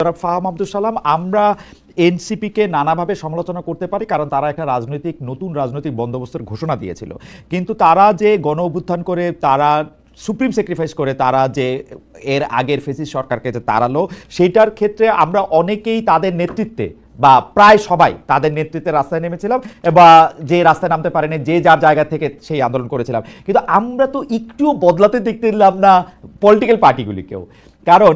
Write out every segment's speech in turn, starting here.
জনাব ফাহাম আব্দুল সালাম, আমরা এনসিপিকে নানাভাবে সমালোচনা করতে পারি, কারণ তারা একটা রাজনৈতিক, নতুন রাজনৈতিক বন্দোবস্তের ঘোষণা দিয়েছিল। কিন্তু তারা যে গণ অভ্যুত্থান করে, তারা সুপ্রিম স্যাক্রিফাইস করে, তারা যে এর আগের ফেসিস সরকারকে যে তাড়ালো সেইটার ক্ষেত্রে আমরা অনেকেই তাদের নেতৃত্বে বা প্রায় সবাই তাদের নেতৃত্বে রাস্তায় নেমেছিলাম বা যে রাস্তায় নামতে পারেনি, যে যার জায়গা থেকে সেই আন্দোলন করেছিলাম। কিন্তু আমরা তো একটুও বদলাতে দেখতে দিলাম না পলিটিক্যাল পার্টিগুলিকেও কারণ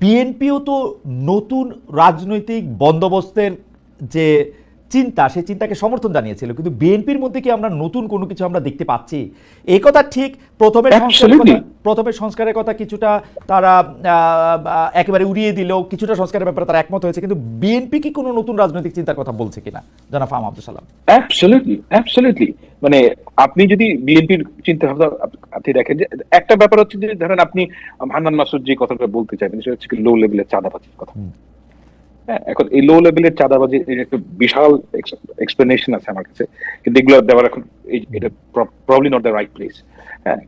বিএনপিও তো নতুন রাজনৈতিক বন্দোবস্তের যে চিন্তা সেই চিন্তাকে সমর্থন জানিয়েছিল। কিন্তু বিএনপির মধ্যে কি আমরা নতুন কোনো কিছু আমরা দেখতে পাচ্ছি? এই কথা ঠিক প্রথমে প্রথমে সংস্কারের কথা কিছুটা তারা একেবারে উড়িয়ে দিল কিছুটা সংস্কারের ব্যাপারে তারা একমত হয়েছে। কিন্তু বিএনপি কি কোনো নতুন রাজনৈতিক চিন্তার কথা বলছে কিনা? জানা ফাহাম আব্দুল সালাম। অ্যাবসলিউটলি অ্যাবসলিউটলি মানে আপনি যদি বিএনপির চিন্তা ভাবনা আপনি দেখেন যে একটা ব্যাপার হচ্ছে যে ধরেন আপনি হান্নান মাসুদ যে কথাটা বলতে চাইবেন সেটা হচ্ছে লো লেভেলের চাঁদাবাজির কথা। হ্যাঁ এখন এই লো লেভেলের চাঁদাবাজির এর একটা বিশাল এক্সপ্লেনেশন আছে আমার কাছে কিন্তু এগুলো দেওয়ার এখন এটা probably not the right place হ্যাঁ।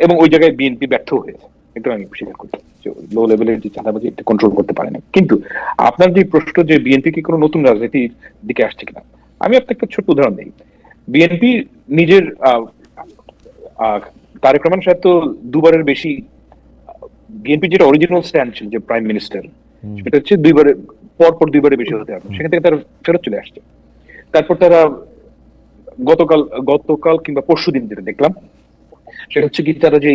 এবং ওই জায়গায় বিএনপি ব্যর্থ হয়েছে এটা আমি স্বীকার করি লো লেভেলের যে চাঁদাবাজি এটা কন্ট্রোল করতে পারে না কিন্তু আপনার যে প্রশ্ন যে বিএনপি কি কোনো নতুন রাজনীতির দিকে আসছে কিনা আমি আপনাকে একটা ছোট্ট উদাহরণ দিই। বিএনপি নিজের তারেক রহমান সাহেব তো দুবারের বেশি বিএনপি যেটা অরিজিনাল স্ট্যান্ড ছিল যে প্রাইম মিনিস্টার সেটা হচ্ছে দুইবারের পর পর দুইবারের বেশি হতে হবে। সেখান থেকে তারা ফেরত চলে আসছে। তারপর তারা গতকাল গতকাল কিংবা পরশু দিন যেটা দেখলাম, সেটা হচ্ছে কি তারা যে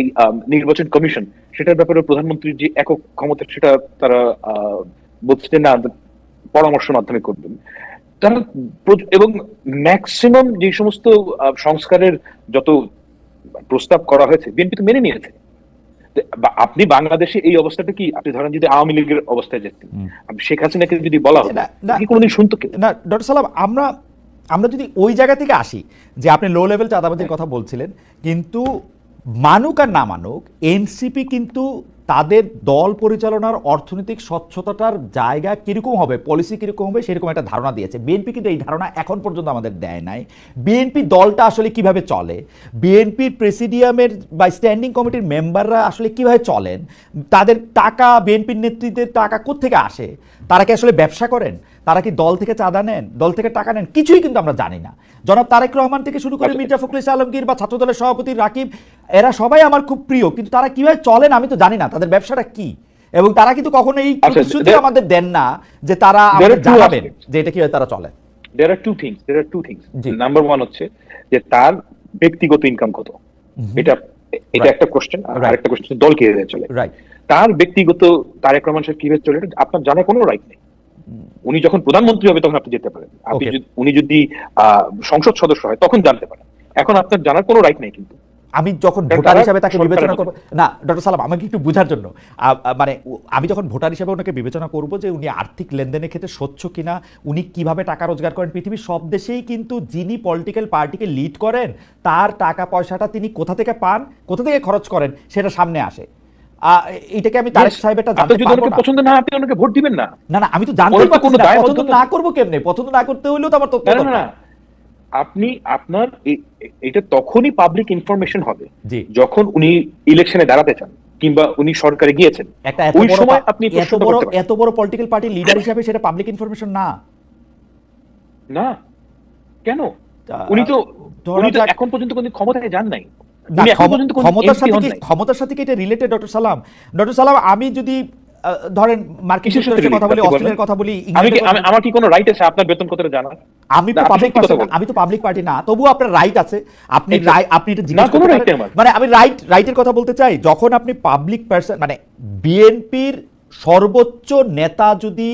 নির্বাচন কমিশন, সেটার ব্যাপারে প্রধানমন্ত্রীর যে একক ক্ষমতা, সেটা তারা বলছে না, পরামর্শ মাধ্যমে করবেন। তারা এবং ম্যাক্সিমাম যে সমস্ত সংস্কারের যত প্রস্তাব করা হয়েছে, বিএনপি তো মেনে নিয়েছে। আপনি বাংলাদেশে এই অবস্থাটা কি আপনি ধরেন যদি আওয়ামী লীগের অবস্থায় যেতেন শেখ হাসিনাকে যদি বলা হতো না। কি কোনোদিন শুনতো না ডক্টর সালাম আমরা আমরা যদি ওই জায়গা থেকে আসি যে আপনি লো লেভেল চাঁদাবাজির কথা বলছিলেন কিন্তু মানুক আর না মানুক এনসিপি কিন্তু তাদের দল পরিচালনার অর্থনৈতিক স্বচ্ছতাটার জায়গা কীরকম হবে পলিসি কীরকম হবে, সেরকম একটা ধারণা দিয়েছে। বিএনপি কিন্তু এই ধারণা এখন পর্যন্ত আমাদের দেয় নাই। বিএনপি দলটা আসলে কীভাবে চলে? বিএনপির প্রেসিডিয়ামের বা স্ট্যান্ডিং কমিটির মেম্বাররা আসলে কীভাবে চলেন? তাদের টাকা বিএনপির নেতৃত্বের টাকা কোত্থেকে আসে? তারা কি আসলে ব্যবসা করেন? তারা কি দল থেকে চাঁদা নেন? দল থেকে টাকা নেন? কিছুই কিন্তু আমরা জানি না। জনাব তারেক রহমান থেকে শুরু করে মির্জা ফখরুল আলমগীর বা ছাত্রদলের সভাপতি রাকিব এরা সবাই আমার খুব প্রিয় কিন্তু তারা কীভাবে চলেন আমি তো জানি না। তাদের ব্যবসাটা কি? এবং তারা কিন্তু কখনো এই আচ্ছা, প্রতিশ্রুতি আমাদের দেন না যে তারা There are আমাদের জানাবেন যে এটা কীভাবে তারা চলে। আর two things there are two things G. Number one হচ্ছে যে তার ব্যক্তিগত ইনকাম কত? এটা এটা. একটা কোশ্চেন আর. আরেকটা কোশ্চেন দল কীভাবে চলে? রাইট তার ব্যক্তিগত তারেক রহমান সাহেব কীভাবে চলে আপনার জানার কোনো রাইট নেই। উনি যখন প্রধানমন্ত্রী হবে তখন আপনি যেতে পারেন। আপনি উনি যদি সংসদ সদস্য হয় তখন জানতে পারেন। এখন আপনার জানার কোনো রাইট নেই কিন্তু। আমি যখন ভোটার হিসাবে তাকে বিবেচনা। করব না ডক্টর সালাম আমাকে একটু বোঝার জন্য। মানে আমি যখন ভোটার হিসাবে ওনাকে বিবেচনা করব যে উনি আর্থিক লেনদেনের ক্ষেত্রে স্বচ্ছ কিনা উনি কীভাবে টাকা রোজগার করেন পৃথিবীর সব দেশেই কিন্তু যিনি পলিটিক্যাল পার্টিকে লিড করেন তার টাকা পয়সাটা তিনি কোথা থেকে পান কোথা থেকে খরচ করেন সেটা সামনে আসে। এটাকে আমি তারেক সাহেবেরটা আপনি জানতে পারব না। পছন্দ না আপনি ওনাকে ভোট দিবেন না। না না আমি তো জানতে পারছি না পছন্দ না করব কেমনে? পছন্দ না করতে হইলেও তো আমার তথ্য না আপনি আপনার এটা তখনই পাবলিক ইনফরমেশন হবে যখন উনি ইলেকশনে দাঁড়াতে চান কিংবা উনি সরকারে গিয়েছেন। ওই সময় আপনি এত বড় এত বড় পলিটিক্যাল পার্টি লিডার হিসাবে সেটা পাবলিক ইনফরমেশন না। না। কেন? উনি তো উনি তো এখন পর্যন্ত কোনো ক্ষমতায় যান নাই। ক্ষমতার সাথে। ক্ষমতার সাথে কি এটা রিলেটেড ডক্টর সালাম? ডক্টর সালাম আমি যদি ধরেন মার্কিন যুক্তরাষ্ট্রের কথা বলি অস্ট্রেলিয়ার কথা বলি আমার কি কোনো রাইট আছে? আপনার বেতন কতটা জানার আমি তো পাবলিক। আমি তো পাবলিক পার্টি না তবুও আপনার রাইট আছে। আপনি আপনি এটা জিজ্ঞেস করতে। মানে আমি রাইট রাইটের কথা বলতে চাই যখন আপনি পাবলিক পার্সন মানে বিএনপির সর্বোচ্চ নেতা যদি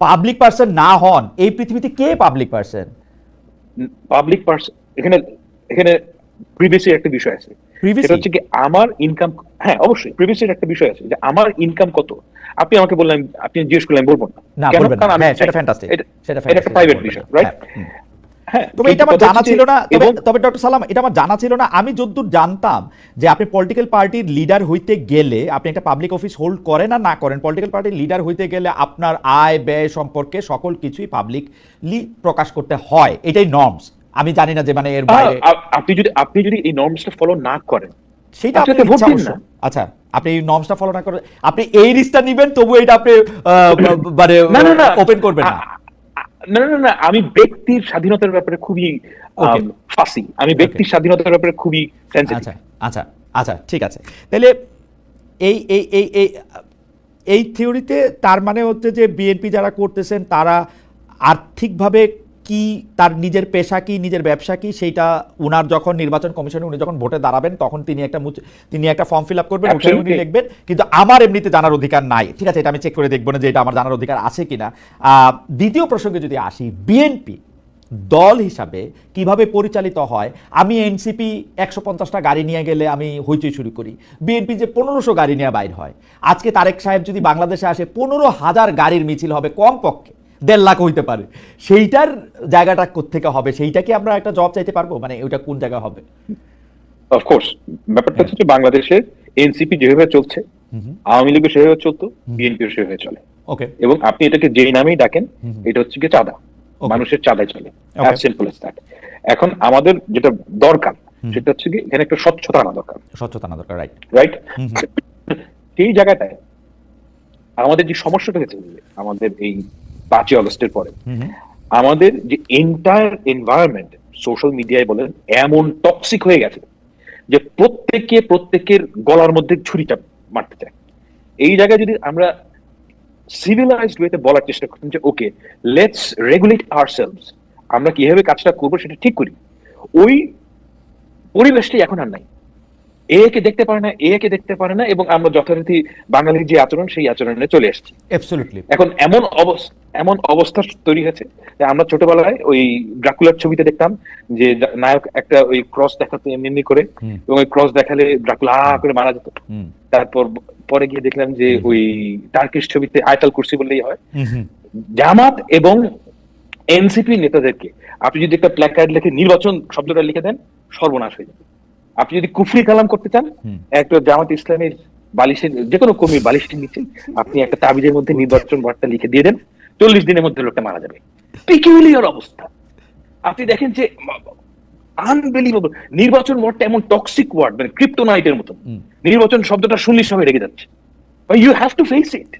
পাবলিক পার্সন না হন এই পৃথিবীতে কে পাবলিক পার্সন পাবলিক পার্সন এখানে এখানে প্রিভিয়াসি একটা বিষয় আছে। সেটা হচ্ছে কি আমার ইনকাম হ্যাঁ অবশ্যই একটা বিষয় আছে যে আমার ইনকাম কত? আপনি আমাকে বললেন আপনি জিজ্ঞেস করলেন বলব না। কেন? কারণ আমি হ্যাঁ সেটা ফ্যান্টাস্টিক সেটা একটা প্রাইভেট বিষয়। রাইট হ্যাঁ। হ্যাঁ তবে এটা আমার জানা ছিল না। তবে তবে ডক্টর সালাম এটা আমার জানা ছিল না। আমি যদ্দূর জানতাম যে আপনি পলিটিক্যাল পার্টির লিডার হইতে গেলে আপনি একটা পাবলিক অফিস হোল্ড করেন না না করেন পলিটিক্যাল পার্টির লিডার হইতে গেলে আপনার আয় ব্যয় সম্পর্কে সকল কিছুই পাবলিকলি প্রকাশ করতে হয়। এটাই নর্মস আমি জানি না যে মানে এর বাইরে আপনি যদি আপনি যদি এই নর্মসটা ফলো না করেন সেটা আপনি ভোট দিন না। আচ্ছা আপনি এই নর্মসটা ফলো না করেন আপনি এই রিস্কটা নেবেন তবু এটা আপনি মানে ওপেন করবেন না। না না না আমি ব্যক্তির স্বাধীনতার ব্যাপারে খুবই. ফাসি আমি ব্যক্তির স্বাধীনতার ব্যাপারে খুবই সেন্সিটিভ আচ্ছা আচ্ছা আচ্ছা ঠিক আছে। তাহলে এই এই এই এই এই থিওরিতে তার মানে হচ্ছে যে বিএনপি যারা করতেছেন তারা আর্থিকভাবে কি তার নিজের পেশা কি নিজের ব্যবসা কি সেইটা উনার যখন নির্বাচন কমিশনে উনি যখন ভোটে দাঁড়াবেন তখন তিনি একটা তিনি একটা ফর্ম ফিল আপ করবেন ওখানে উনি. লিখবেন কিন্তু আমার এমনিতে জানার অধিকার নাই। ঠিক আছে এটা আমি চেক করে দেখব না যে এটা আমার জানার অধিকার আছে কিনা। দ্বিতীয় প্রসঙ্গে যদি আসি বিএনপি দল হিসাবে কীভাবে পরিচালিত হয়? আমি এনসিপি একশো পঞ্চাশটা গাড়ি নিয়ে গেলে আমি হইচই শুরু করি। বিএনপি যে পনেরোশো গাড়ি নিয়ে বাইর হয়। আজকে তারেক সাহেব যদি বাংলাদেশে আসে পনেরো হাজার গাড়ির মিছিল হবে কম পক্ষে দেড় লাখ হইতে পারে। সেইটার জায়গাটা কোত্থেকে হবে? সেইটা কি আমরা একটা জব চাইতে পারব? মানে ওইটা কোন জায়গায় হবে? অফকোর্স ব্যাপারটা হচ্ছে বাংলাদেশে এনসিপি যেভাবে চলছে আওয়ামী লীগও সেভাবে চলতো বিএনপিও সেভাবে চলে। ওকে এবং আপনি এটাকে যেই নামেই ডাকেন এটা হচ্ছে কি চাঁদা। মানুষের চাঁদায় চলে। সিম্পল দ্যাট এখন আমাদের যেটা দরকার সেটা হচ্ছে কি এখানে একটা স্বচ্ছতা আনা দরকার। স্বচ্ছতা না দরকার রাইট রাইট সেই জায়গাটায় আমাদের যে সমস্যাটা হয়েছে আমাদের এই পাঁচই আগস্টের পরে। আমাদের যে এন্টায়ার এনভায়রনমেন্ট সোশ্যাল মিডিয়ায় বলেন এমন টক্সিক হয়ে গেছে যে প্রত্যেকে প্রত্যেকের গলার মধ্যে ছুরিটা মারতে চায়। এই জায়গায় যদি আমরা সিভিলাইজড ওয়েতে বলার চেষ্টা করতাম যে ওকে লেটস রেগুলেট আওয়ারসেলভস আমরা কীভাবে কাজটা করব সেটা ঠিক করি ওই পরিবেশটাই এখন আর নাই। এ কে দেখতে পারে না এ কে দেখতে পারে না এবং আমরা যথারীতি বাঙালির যে আচরণ সেই আচরণে চলে এসেছি। এখন এমন অবস্থা এমন অবস্থা তৈরি হয়েছে যে আমরা ছোটবেলায় ওই ড্রাকুলার ছবিতে দেখতাম যে নায়ক একটা ওই ক্রস দেখাতো এমনি এমনি করে এবং ওই ক্রস দেখালে ড্রাকুলা করে মারা যেত। তারপর পরে গিয়ে দেখলাম যে ওই টার্কিশ ছবিতে আয়তাল কুরসি বললেই হয়। জামাত এবং এনসিপি নেতাদেরকে আপনি যদি একটা প্ল্যাকার্ড লিখে নির্বাচন শব্দটা লিখে দেন সর্বনাশ হয়ে যাবে। আপনি যদি কুফরি কালাম করতে চান একটা জামাত ইসলামের বালিশের যে কোনো কর্মী বালিশের নিচে আপনি একটা তাবিজের মধ্যে নির্বাচন বার্তা লিখে দিয়ে দেন চল্লিশ দিনের মধ্যে লোকটা মারা যাবে। পিকিউলিয়ার অবস্থা। আপনি দেখেন যে আনবিলিভেবল নির্বাচন ওয়ার্ডটা এমন টক্সিক ওয়ার্ড মানে ক্রিপ্টোনাইটের হুম। নির্বাচন শব্দটা শুনলে সবাই রেগে যাচ্ছে। You have to face it.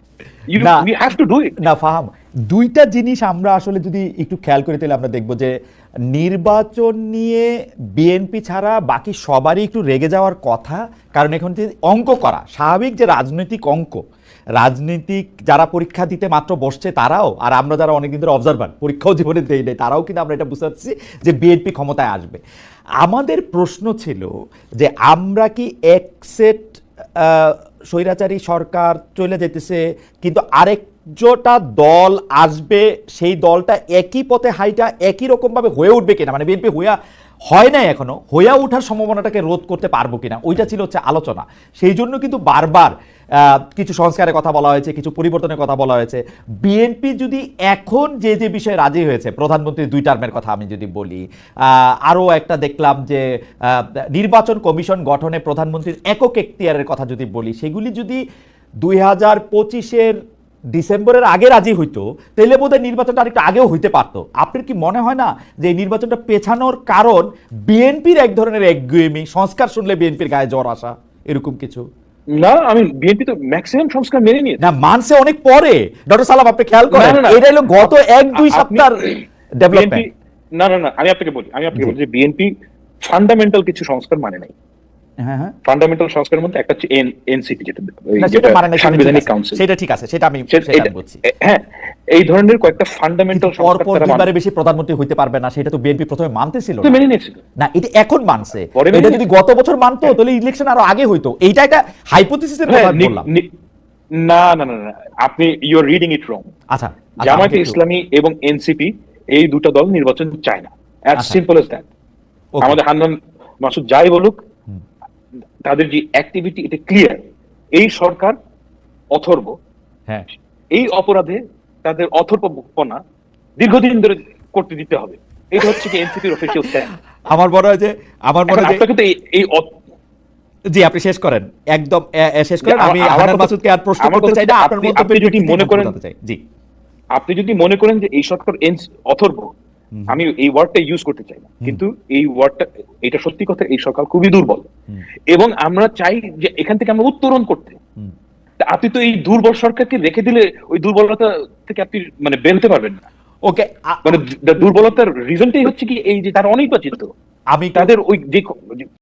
You have to do it না ফাহাম দুইটা জিনিস আমরা আসলে যদি একটু খেয়াল করে তাহলে আমরা দেখব যে নির্বাচন নিয়ে বিএনপি ছাড়া বাকি সবারই একটু রেগে যাওয়ার কথা, কারণ এখন যে অঙ্ক করা, স্বাভাবিক যে রাজনৈতিক অঙ্ক, রাজনীতিক যারা পরীক্ষা দিতে মাত্র বসছে তারাও, আর আমরা যারা অনেকদিন ধরে অবজারভার পরীক্ষাও জীবনে দেই নাই, তারাও কিন্তু আমরা এটা বুঝতে পারছি যে বিএনপি ক্ষমতায় আসবে। আমাদের প্রশ্ন ছিল যে আমরা কি এক সেট স্বৈরাচারী সরকার চলে যেতেছে, কিন্তু আরেকটা দল আসবে, সেই দলটা একই পথে হাইটা একই রকমভাবে হয়ে উঠবে কিনা? মানে বিএনপি হইয়া হয় না এখনও, হইয়া ওঠার সম্ভাবনাটাকে রোধ করতে পারব কিনা? ওইটা ছিল হচ্ছে আলোচনা। সেই জন্য কিন্তু বারবার কিছু সংস্কারের কথা বলা হয়েছে, কিছু পরিবর্তনের কথা বলা হয়েছে। বিএনপি যদি এখন যে যে বিষয়ে রাজি হয়েছে প্রধানমন্ত্রী দুই টার্মের কথা আমি যদি বলি আরও একটা দেখলাম যে নির্বাচন কমিশন গঠনে প্রধানমন্ত্রীর একক এখতিয়ারের কথা যদি বলি, সেগুলি যদি দুই হাজার পঁচিশের ডিসেম্বরের আগে রাজি হইতো তাহলে বোধহয় নির্বাচনটা আরেকটু আগেও হইতে পারতো। আপনার কি মনে হয় না যে এই নির্বাচনটা পেছানোর কারণ বিএনপির এক ধরনের একগুয়েমি সংস্কার শুনলে বিএনপির গায়ে জ্বর আসা এরকম কিছু? না আমি বিএনপি তো ম্যাক্সিমাম সংস্কার মেনে নিয়েছে। না মানছে অনেক পরে। ডক্টর সালাম আপনি খেয়াল করেন। এটা হলো গত এক দুই সপ্তাহ ডেভেলপমেন্ট না না না আমি আপনাকে বলি আমি আপনাকে। বলি যে বিএনপি ফান্ডামেন্টাল কিছু সংস্কার মানে নাই। ফান্ডামেন্টাল সংস্কারের মধ্যে একটা হচ্ছে এনসিপি যেটা ওই না, সেটা যেটা মানে সাংবিধানিক কাউন্সিল সেটা ঠিক আছে সেটা আমি হ্যাঁ এই ধরনের কয়েকটা ফান্ডামেন্টাল দুইবারে বেশি প্রধানমন্ত্রী হইতে পারবে না সেটা তো বিএনপি প্রথমে মানতেছিল না। মেনে নিয়েছিল না এটা এখন মানছে। এটা যদি গত বছর মানতো তাহলে ইলেকশন আরও আগে হইতো। এইটা একটা হাইপোথিসিসের হ্যাঁ, কথা বললাম। না না না না আপনি ইউ আর রিডিং ইট রং আচ্ছা জামায়াতে ইসলামী এবং এনসিপি এই দুটো দল নির্বাচন চায় না। অ্যাজ আচ্ছা। সিম্পল এস দ্যাট আমাদের হান্নান মাসুদ যাই বলুক। তাদের যে অ্যাক্টিভিটি এটা ক্লিয়ার এই সরকার অথর্ব। হ্যাঁ। এই অপরাধে তাদের অথর্বপনা দীর্ঘদিন ধরে করতে দিতে হবে। এটা হচ্ছে কি এনসিপির অফিসিয়াল স্ট্যান্ড আমার মনে হয় যে আমার মনে হয় যে এই- জি আপনি শেষ করেন। একদম শেষ করেন। আমি আমার মাসুদকে আর প্রশ্ন করতে চাই না। আপনার আপনি- যদি মনে করেন- জি। আপনি যদি মনে করেন যে এই সরকার অথর্ব। আমি এই ওয়ার্ডটা ইউজ করতে চাই না। কিন্তু এই ওয়ার্ডটা এটা সত্যি কথা এই সরকার খুবই দুর্বল। এবং আমরা চাই যে এখান থেকে আমরা উত্তরণ করতে। আপনি তো এই দুর্বল সরকারকে রেখে দিলে ওই দুর্বলতা থেকে আপনি মানে বেরোতে পারবেন না। ওকে মানে দুর্বলতার রিজনটাই হচ্ছে কি এই যে তারা অনির্বাচিত। আমি তাদের ওই যে